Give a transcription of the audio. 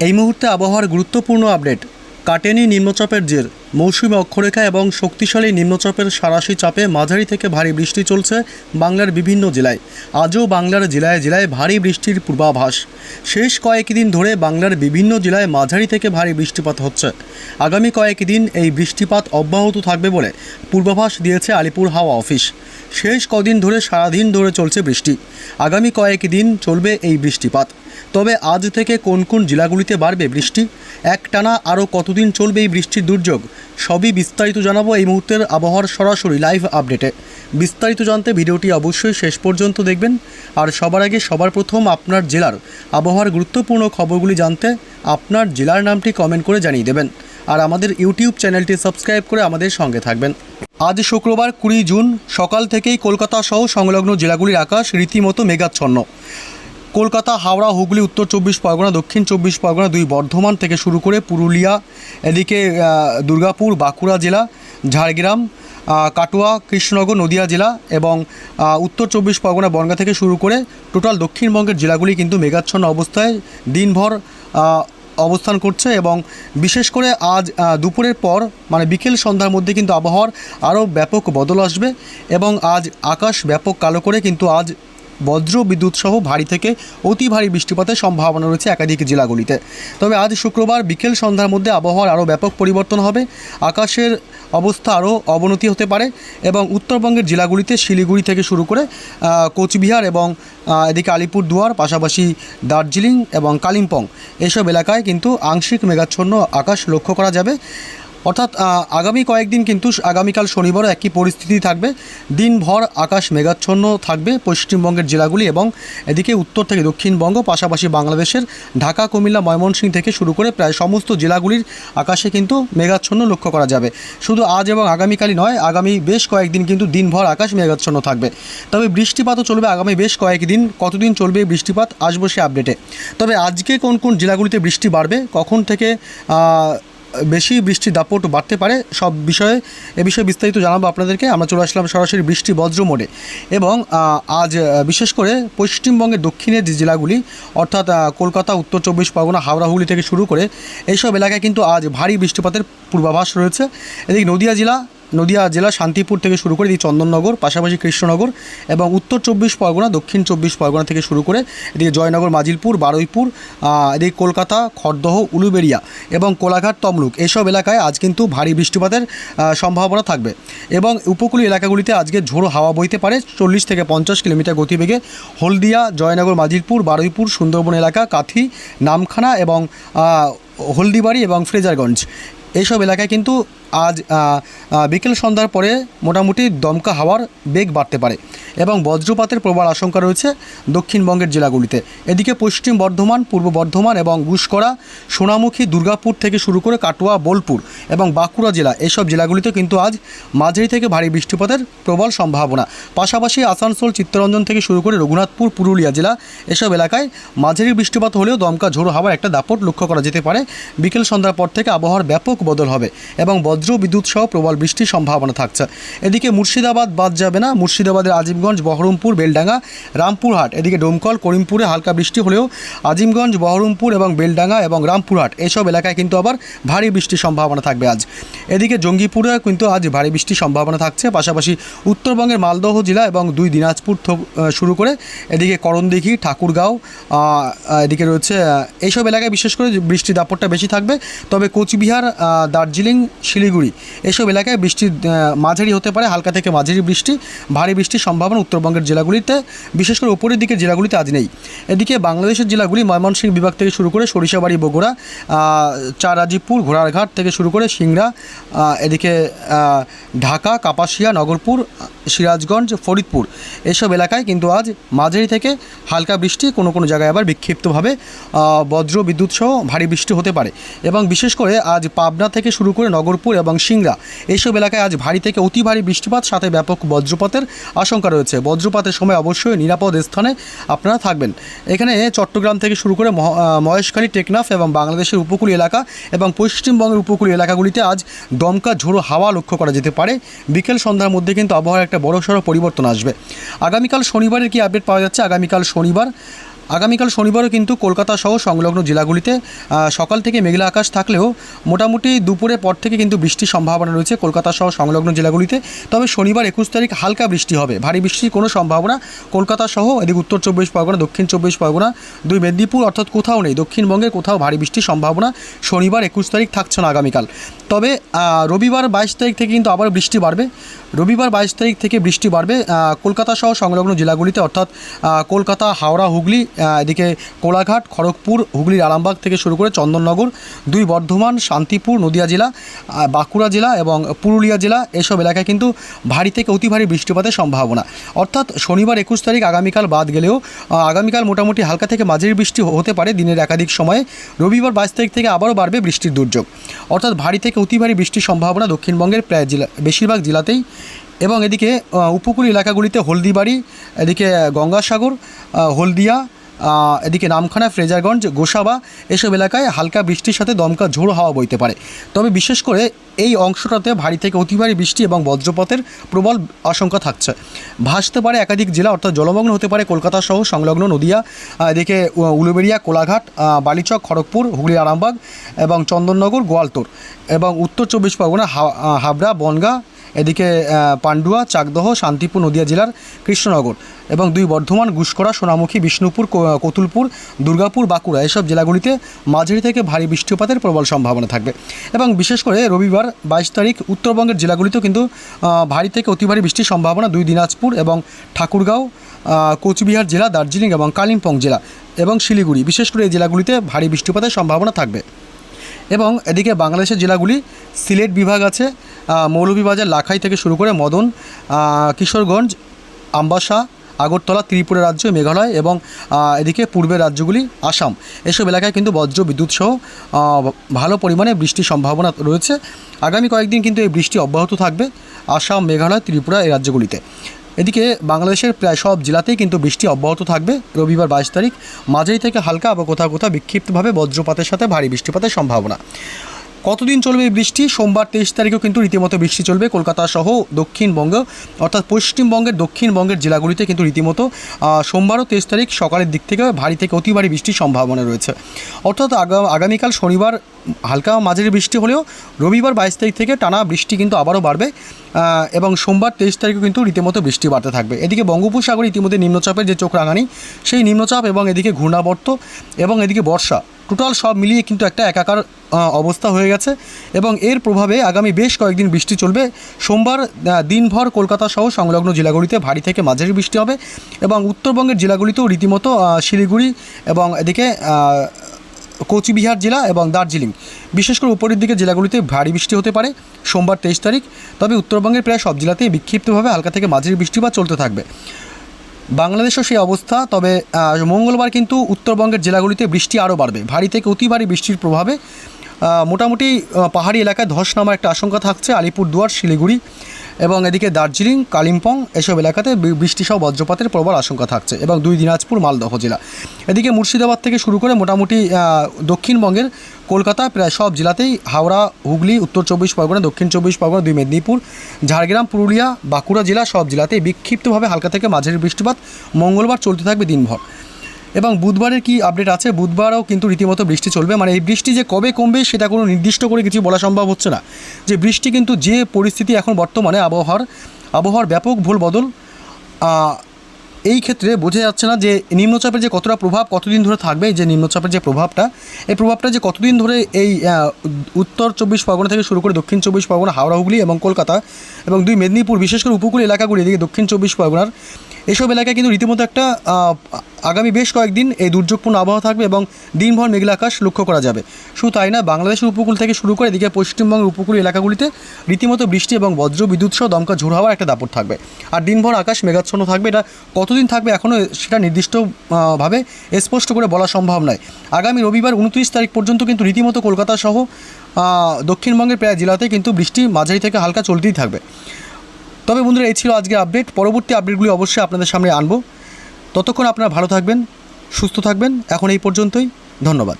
এই মুহূর্তে আবহাওয়ার গুরুত্বপূর্ণ আপডেট। কাটেনি নিম্নচাপের জের, মৌসুমী অক্ষরেখা এবং শক্তিশালী নিম্নচাপের সারাশি চাপে মাঝারি থেকে ভারী বৃষ্টি চলছে বাংলার বিভিন্ন জেলায়। আজও বাংলার জেলায় জেলায় ভারী বৃষ্টির পূর্বাভাস। শেষ কয়েকদিন ধরে বাংলার বিভিন্ন জেলায় মাঝারি থেকে ভারী বৃষ্টিপাত হচ্ছে। আগামী কয়েকদিন এই বৃষ্টিপাত অব্যাহত থাকবে বলে পূর্বাভাস দিয়েছে আলিপুর হাওয়া অফিস। শেষ কদিন ধরে সারাদিন ধরে চলছে বৃষ্টি। আগামী কয়েক দিন চলবে এই বৃষ্টিপাত। তবে আজ থেকে কোন কোন জেলাগুলিতে বাড়বে বৃষ্টি? একটানা আরও কতদিন চলবে এই বৃষ্টির দুর্যোগ? সবই বিস্তারিত জানাব এই মুহূর্তের আবহাওয়ার সরাসরি লাইভ আপডেটে। বিস্তারিত জানতে ভিডিওটি অবশ্যই শেষ পর্যন্ত দেখবেন। আর সবার আগে সবার প্রথম আপনার জেলার আবহাওয়ার গুরুত্বপূর্ণ খবরগুলি জানতে আপনার জেলার নামটি কমেন্ট করে জানিয়ে দেবেন। আর আমাদের ইউটিউব চ্যানেলটি সাবস্ক্রাইব করে আমাদের সঙ্গে থাকবেন। আজ শুক্রবার কুড়ি জুন, সকাল থেকেই কলকাতা সহ সংলগ্ন জেলাগুলির আকাশ রীতিমতো মেঘাচ্ছন্ন। কলকাতা, হাওড়া, হুগলি, উত্তর চব্বিশ পরগনা, দক্ষিণ চব্বিশ পরগনা দুই বর্ধমান থেকে শুরু করে পুরুলিয়া, এদিকে দুর্গাপুর, বাঁকুড়া জেলা, ঝাড়গ্রাম কাটোয়া, কৃষ্ণনগর, নদিয়া জেলা এবং উত্তর চব্বিশ পরগনা বনগা থেকে শুরু করে টোটাল দক্ষিণবঙ্গের জেলাগুলি কিন্তু মেঘাচ্ছন্ন অবস্থায়। দিনভর অবস্থান করছে এবং বিশেষ করে আজ দুপুরের পর মানে বিকেল সন্ধ্যার মধ্যে কিন্তু আবহাওয়ার আরও ব্যাপক বদল আসবে এবং আজ আকাশ ব্যাপক কালো করে কিন্তু আজ বজ্র বিদ্যুৎ সহ ভারী থেকে অতি ভারী বৃষ্টিপাতের সম্ভাবনা রয়েছে একাধিক জেলাগুলিতে। তবে আজ শুক্রবার বিকেল সন্ধ্যার মধ্যে আবহাওয়ার আরও ব্যাপক পরিবর্তন হবে। আকাশের অবস্থা আরও অবনতি হতে পারে এবং উত্তরবঙ্গের জেলাগুলিতে শিলিগুড়ি থেকে শুরু করে কোচবিহার এবং এদিকে আলিপুরদুয়ার, পাশাপাশি দার্জিলিং এবং কালিম্পং। এসব এলাকায় কিন্তু আংশিক মেঘাচ্ছন্ন আকাশ লক্ষ্য করা যাবে। অর্থাৎ আগামী কয়েকদিন কিন্তু আগামীকাল শনিবারও একই পরিস্থিতি থাকবে। দিনভর আকাশ মেঘাচ্ছন্ন থাকবে পশ্চিমবঙ্গের জেলাগুলি এবং এদিকে উত্তর থেকে দক্ষিণবঙ্গ, পাশাপাশি বাংলাদেশের ঢাকা, কুমিল্লা, ময়মনসিংহ থেকে শুরু করে প্রায় সমস্ত জেলাগুলির আকাশে কিন্তু মেঘাচ্ছন্ন লক্ষ্য করা যাবে। শুধু আজ এবং আগামীকালই নয়, আগামী বেশ কয়েকদিন কিন্তু দিনভর আকাশ মেঘাচ্ছন্ন থাকবে। তবে বৃষ্টিপাতও চলবে আগামী বেশ কয়েকদিন। কতদিন চলবে বৃষ্টিপাত, আসব সে আপডেটে। তবে আজকে কোন কোন জেলাগুলিতে বৃষ্টি বাড়বে, কখন থেকে বেশি বৃষ্টি দাপট বাড়তে পারে, সব বিষয়ে এ বিষয়ে বিস্তারিত জানাব আপনাদেরকে। আমরা চলে আসলাম সরাসরি বৃষ্টি বজ্র মোড়ে। এবং আজ বিশেষ করে পশ্চিমবঙ্গের দক্ষিণের যে জেলাগুলি, অর্থাৎ কলকাতা, উত্তর চব্বিশ পরগনা, হাওড়া, হুগলি থেকে শুরু করে, এইসব এলাকায় কিন্তু আজ ভারী বৃষ্টিপাতের পূর্বাভাস রয়েছে। এদিকে নদিয়া জেলা নদিয়া জেলা শান্তিপুর থেকে শুরু করে এটি চন্দননগর, পাশাপাশি কৃষ্ণনগর এবং উত্তর চব্বিশ পরগনা, দক্ষিণ চব্বিশ পরগনা থেকে শুরু করে এদিকে জয়নগর, মাজিলপুর, বারুইপুর এদিকে কলকাতা, খড়দহ, উলুবেড়িয়া এবং কোলাঘাট, তমলুক এসব এলাকায় আজ কিন্তু ভারী বৃষ্টিপাতের সম্ভাবনা থাকবে এবং উপকূলীয় এলাকাগুলিতে আজকে ঝোড়ো হাওয়া বইতে পারে। চল্লিশ থেকে পঞ্চাশ কিলোমিটার গতিবেগে হলদিয়া, জয়নগর, মাজিলপুর, বারুইপুর, সুন্দরবন এলাকা, কাথি, নামখানা এবং হলদিবাড়ি এবং ফ্রেজারগঞ্জ। এইসব এলাকায় কিন্তু আজ বিকেল সন্ধ্যার পরে মোটামুটি দমকা হাওয়ার বেগ বাড়তে পারে এবং বজ্রপাতের প্রবল আশঙ্কা রয়েছে দক্ষিণবঙ্গের জেলাগুলিতে। এদিকে পশ্চিম বর্ধমান, পূর্ব বর্ধমান এবং গুসকরা, সোনামুখী, দুর্গাপুর থেকে শুরু করে কাটোয়া, বোলপুর এবং বাঁকুড়া জেলা এসব জেলাগুলিতে কিন্তু আজ মাঝারি থেকে ভারী বৃষ্টিপাতের প্রবল সম্ভাবনা। পাশাপাশি আসানসোল, চিত্তরঞ্জন থেকে শুরু করে রঘুনাথপুর, পুরুলিয়া জেলা এসব এলাকায় মাঝারি বৃষ্টিপাত হলেও দমকা ঝোড়ো হাওয়ার একটা দাপট লক্ষ্য করা যেতে পারে। বিকেল সন্ধ্যার পর থেকে আবহাওয়ার ব্যাপক বদল হবে এবং বজ্র বিদ্যুৎ সহ প্রবল বৃষ্টির সম্ভাবনা থাকছে। এদিকে মুর্শিদাবাদ বাদ যাবে না। মুর্শিদাবাদের আজিমগঞ্জ, বহরমপুর, বেলডাঙ্গা, রামপুরহাট, এদিকে ডোমকল, করিমপুরে হালকা বৃষ্টি হলেও আজিমগঞ্জ, বহরমপুর এবং বেলডাঙ্গা এবং রামপুরহাট এসব এলাকায় কিন্তু আবার ভারী বৃষ্টির সম্ভাবনা থাকবে আজ। এদিকে জঙ্গিপুরে কিন্তু আজ ভারী বৃষ্টির সম্ভাবনা থাকছে। পাশাপাশি উত্তরবঙ্গের মালদহ জেলা এবং দুই দিনাজপুর শুরু করে এদিকে করণদিঘি, ঠাকুরগাঁও এদিকে রয়েছে এইসব এলাকায় বিশেষ করে বৃষ্টির দাপটটা বেশি থাকবে। তবে কোচবিহার দার্জিলিং শিলিগুড়ি। এসব এলাকায় বৃষ্টির আহ, মাঝারি হতে পারে হালকা থেকে মাঝারি বৃষ্টি ভারী বৃষ্টির সম্ভাবনা উত্তরবঙ্গের জেলাগুলিতে বিশেষ করে উপরের দিকের জেলাগুলিতে আজ নেই। এদিকে বাংলাদেশের জেলাগুলি ময়মনসিংহ বিভাগ থেকে শুরু করে সরিষাবাড়ি বগুড়া চারাজিপুর ঘোড়ারঘাট থেকে শুরু করে সিংড়া এদিকে ঢাকা কাপাসিয়া নগরপুর সিরাজগঞ্জ ফরিদপুর। এসব এলাকায় কিন্তু আজ মাঝারি থেকে হালকা বৃষ্টি কোনো কোনো জায়গায় আবার বিক্ষিপ্তভাবে বজ্র বিদ্যুৎ সহ ভারী বৃষ্টি হতে পারে। এবং বিশেষ করে আজ পাবনা থেকে শুরু করে নগরপুর এবং সিংড়া। এইসব এলাকায় আজ ভারী থেকে অতি ভারী বৃষ্টিপাত, সাথে ব্যাপক বজ্রপাতের আশঙ্কা রয়েছে। বজ্রপাতের সময় অবশ্যই নিরাপদ স্থানে আপনারা থাকবেন। এখানে চট্টগ্রাম থেকে শুরু করে মহেশখালী, টেকনাফ এবং বাংলাদেশের উপকূলীয় এলাকা এবং পশ্চিমবঙ্গের উপকূলীয় এলাকাগুলিতে আজ দমকা ঝোড়ো হাওয়া লক্ষ্য করা যেতে পারে। বিকেল সন্ধ্যার মধ্যে কিন্তু আবহাওয়ার একটা বড়সড় পরিবর্তন আসবে। আগামীকাল শনিবারের কি আপডেট পাওয়া যাচ্ছে? আগামীকাল শনিবার আগামীকাল শনিবারও কিন্তু কলকাতা সহ সংলগ্ন জেলাগুলিতে সকাল থেকে মেঘলা আকাশ থাকলেও মোটামুটি দুপুরের পর থেকে কিন্তু বৃষ্টির সম্ভাবনা রয়েছে কলকাতা সহ সংলগ্ন জেলাগুলিতে। তবে শনিবার একুশ তারিখ হালকা বৃষ্টি হবে। ভারী বৃষ্টির কোনো সম্ভাবনা কলকাতা সহ এদিকে উত্তর চব্বিশ পরগনা, দক্ষিণ চব্বিশ পরগনা, দুই মেদিনীপুর অর্থাৎ কোথাও নেই। দক্ষিণবঙ্গের কোথাও ভারী বৃষ্টির সম্ভাবনা শনিবার একুশ তারিখ থাকছে না আগামীকাল। তবে রবিবার বাইশ তারিখ থেকে কিন্তু আবার বৃষ্টি বাড়বে। রবিবার বাইশ তারিখ থেকে বৃষ্টি বাড়বে। কলকাতা সহ সংলগ্ন জেলাগুলিতে অর্থাৎ কলকাতা, হাওড়া, হুগলি এদিকে কোলাঘাট, খড়গপুর, হুগলির আরামবাগ থেকে শুরু করে চন্দননগর, দুই বর্ধমান, শান্তিপুর, নদিয়া জেলা বাঁকুড়া জেলা এবং পুরুলিয়া জেলা এসব এলাকায় কিন্তু ভারী থেকে অতি ভারী বৃষ্টিপাতের সম্ভাবনা। অর্থাৎ শনিবার একুশ তারিখ আগামীকাল বাদ গেলেও আগামীকাল মোটামুটি হালকা থেকে মাঝারি বৃষ্টি হতে পারে দিনের একাধিক সময়ে। রবিবার বাইশ তারিখ থেকে আবারও বাড়বে বৃষ্টির দুর্যোগ। অর্থাৎ ভারী থেকে অতি ভারী বৃষ্টির সম্ভাবনা দক্ষিণবঙ্গের প্রায় জেলা বেশিরভাগ জেলাতেই। এবং এদিকে উপকূল এলাকাগুলিতে হলদিবাড়ি, এদিকে গঙ্গাসাগর হলদিয়া এদিকে নামখানা ফ্রেজারগঞ্জ, গোসাবা এসব এলাকায় হালকা বৃষ্টির সাথে দমকা ঝোড়ো হাওয়া বইতে পারে। তবে বিশেষ করে এই অংশটাতে ভারী থেকে অতি ভারী বৃষ্টি এবং বজ্রপাতের প্রবল আশঙ্কা থাকছে। ভাসতে পারে একাধিক জেলা, অর্থাৎ জলমগ্ন হতে পারে কলকাতা সহ সংলগ্ন নদিয়া এদিকে উলুবেড়িয়া, কোলাঘাট বালিচক, খড়গপুর, হুগলি, আরামবাগ এবং চন্দননগর, গোয়ালতোর এবং উত্তর চব্বিশ পরগনা হাবড়া, বনগাঁ এদিকে পান্ডুয়া, চাকদহ, শান্তিপুর, নদিয়া জেলার কৃষ্ণনগর এবং দুই বর্ধমান গুসকরা সোনামুখী, বিষ্ণুপুর কতুলপুর, দুর্গাপুর, বাঁকুড়া এসব জেলাগুলিতে মাঝারি থেকে ভারী বৃষ্টিপাতের প্রবল সম্ভাবনা থাকবে। এবং বিশেষ করে রবিবার বাইশ তারিখ উত্তরবঙ্গের জেলাগুলিতেও কিন্তু ভারী থেকে অতি ভারী বৃষ্টির সম্ভাবনা দুই দিনাজপুর এবং ঠাকুরগাঁও কোচবিহার জেলা, দার্জিলিং এবং কালিম্পং জেলা এবং শিলিগুড়ি। বিশেষ করে এই জেলাগুলিতে ভারী বৃষ্টিপাতের সম্ভাবনা থাকবে। এবং এদিকে বাংলাদেশের জেলাগুলি, সিলেট বিভাগ আছে মৌলভীবাজার, লাখাই থেকে শুরু করে মদন কিশোরগঞ্জ, আমবাসা, আগরতলা, ত্রিপুরা রাজ্য, মেঘালয় এবং এদিকে পূর্বের রাজ্যগুলি, আসাম। এসব এলাকায় কিন্তু বজ্র বিদ্যুৎ সহ ভালো পরিমাণে বৃষ্টির সম্ভাবনা রয়েছে। আগামী কয়েকদিন কিন্তু এই বৃষ্টি অব্যাহত থাকবে, আসাম, মেঘালয়, ত্রিপুরা এই রাজ্যগুলিতে। এদিকে বাংলাদেশের প্রায় সব জেলাতেই কিন্তু বৃষ্টি অব্যাহত থাকবে। রবিবার বাইশ তারিখ মাঝেই থেকে হালকা বা কোথাও কোথাও বিক্ষিপ্তভাবে বজ্রপাতের সাথে ভারী বৃষ্টিপাতের সম্ভাবনা। কতদিন চলবে এই বৃষ্টি? সোমবার তেইশ তারিখেও কিন্তু রীতিমতো বৃষ্টি চলবে কলকাতা সহ দক্ষিণবঙ্গ, অর্থাৎ পশ্চিমবঙ্গের দক্ষিণবঙ্গের জেলাগুলিতে কিন্তু রীতিমতো সোমবারও তেইশ তারিখ সকালের দিক থেকে ভারী থেকে অতি ভারী বৃষ্টির সম্ভাবনা রয়েছে। অর্থাৎ আগা- আগামীকাল শনিবার হালকা মাঝারি বৃষ্টি হলেও রবিবার বাইশ তারিখ থেকে টানা বৃষ্টি কিন্তু আবারও বাড়বে এবং সোমবার তেইশ তারিখও কিন্তু রীতিমতো বৃষ্টি বাড়তে থাকবে। এদিকে বঙ্গোপসাগরে ইতিমধ্যে নিম্নচাপের যে চোখ রাঙানি, সেই নিম্নচাপ এবং এদিকে ঘূর্ণাবর্ত এবং এদিকে বর্ষা টোটাল সব মিলিয়ে কিন্তু একটা একাকার অবস্থা হয়ে গেছে। এবং এর প্রভাবে আগামী বেশ কয়েকদিন বৃষ্টি চলবে। সোমবার দিনভর কলকাতা সহ সংলগ্ন জেলাগুলিতে ভারী থেকে মাঝারি বৃষ্টি হবে এবং উত্তরবঙ্গের জেলাগুলিতেও রীতিমতো শিলিগুড়ি এবং এদিকে কোচবিহার জেলা এবং দার্জিলিং। বিশেষ করে উপরের দিকে জেলাগুলিতে ভারী বৃষ্টি হতে পারে সোমবার তেইশ তারিখ। তবে উত্তরবঙ্গের প্রায় সব জেলাতেই বিক্ষিপ্তভাবে হালকা থেকে মাঝারি বৃষ্টিপাত চলতে থাকবে। বাংলাদেশও সেই অবস্থা, তবে মঙ্গলবার কিন্তু উত্তরবঙ্গের জেলাগুলিতে বৃষ্টি আরও বাড়বে। ভারী থেকে অতি ভারী বৃষ্টির প্রভাবে মোটামুটি পাহাড়ি এলাকায় ধস নামার একটা আশঙ্কা থাকছে আলিপুরদুয়ার, শিলিগুড়ি এবং এদিকে দার্জিলিং, কালিম্পং এসব এলাকাতে বৃষ্টিসহ বজ্রপাতের প্রবল আশঙ্কা থাকছে এবং দুই দিনাজপুর, মালদহ জেলা। এদিকে মুর্শিদাবাদ থেকে শুরু করে মোটামুটি দক্ষিণবঙ্গের কলকাতা, প্রায় সব জেলাতেই হাওড়া, হুগলি, উত্তর চব্বিশ পরগনা, দক্ষিণ চব্বিশ পরগনা, দুই মেদিনীপুর, ঝাড়গ্রাম, পুরুলিয়া, বাঁকুড়া জেলা সব জেলাতেই বিক্ষিপ্তভাবে হালকা থেকে মাঝারি বৃষ্টিপাত মঙ্গলবার চলতে থাকবে দিনভর। এবং বুধবারের কি আপডেট আছে? বুধবারও কিন্তু রীতিমতো বৃষ্টি চলবে। মানে এই বৃষ্টি যে কবে কমবে সেটা কোনো নির্দিষ্ট করে কিছু বলা সম্ভব হচ্ছে না। যে বৃষ্টি কিন্তু যে পরিস্থিতি এখন বর্তমানে আবহাওয়ার আবহাওয়ার ব্যাপক ভুল বদল এই ক্ষেত্রে বোঝা যাচ্ছে না যে নিম্নচাপের যে কতটা প্রভাব কতদিন ধরে থাকবে যে নিম্নচাপের যে প্রভাবটা, এই প্রভাবটা যে কতদিন ধরে এই উত্তর চব্বিশ পরগনা থেকে শুরু করে দক্ষিণ চব্বিশ পরগনা, হাওড়া, হুগলি এবং কলকাতা এবং দুই মেদিনীপুর, বিশেষ করে উপকূল এলাকাগুলি, এদিকে দক্ষিণ চব্বিশ পরগনার, এসব এলাকায় কিন্তু রীতিমতো একটা আগামী বেশ কয়েকদিন এই দুর্যোগপূর্ণ আবহাওয়া থাকবে এবং দিনভর মেঘলা আকাশ লক্ষ্য করা যাবে। শুধু তাই না, বাংলাদেশের উপকূল থেকে শুরু করে এদিকে পশ্চিমবঙ্গের উপকূল এলাকাগুলিতে রীতিমতো বৃষ্টি এবং বজ্র বিদ্যুৎ সহ দমকা ঝোড় হওয়ার একটা দাপট থাকবে। আর দিনভর আকাশ মেঘাচ্ছন্ন থাকবে, এটা কতদিন থাকবে এখনও সেটা নির্দিষ্টভাবে স্পষ্ট করে বলা সম্ভব নয়। আগামী রবিবার উনত্রিশ তারিখ পর্যন্ত কিন্তু রীতিমতো কলকাতা সহ দক্ষিণবঙ্গের প্রায় জেলাতে কিন্তু বৃষ্টি মাঝারি থেকে হালকা চলতেই থাকবে। তবে বন্ধুরা, এই ছিল আজকে আপডেট। পরবর্তী আপডেটগুলি অবশ্যই আপনাদের সামনে আনব। ততক্ষণ আপনারা ভালো থাকবেন সুস্থ থাকবেন। এখন এই পর্যন্তই ধন্যবাদ।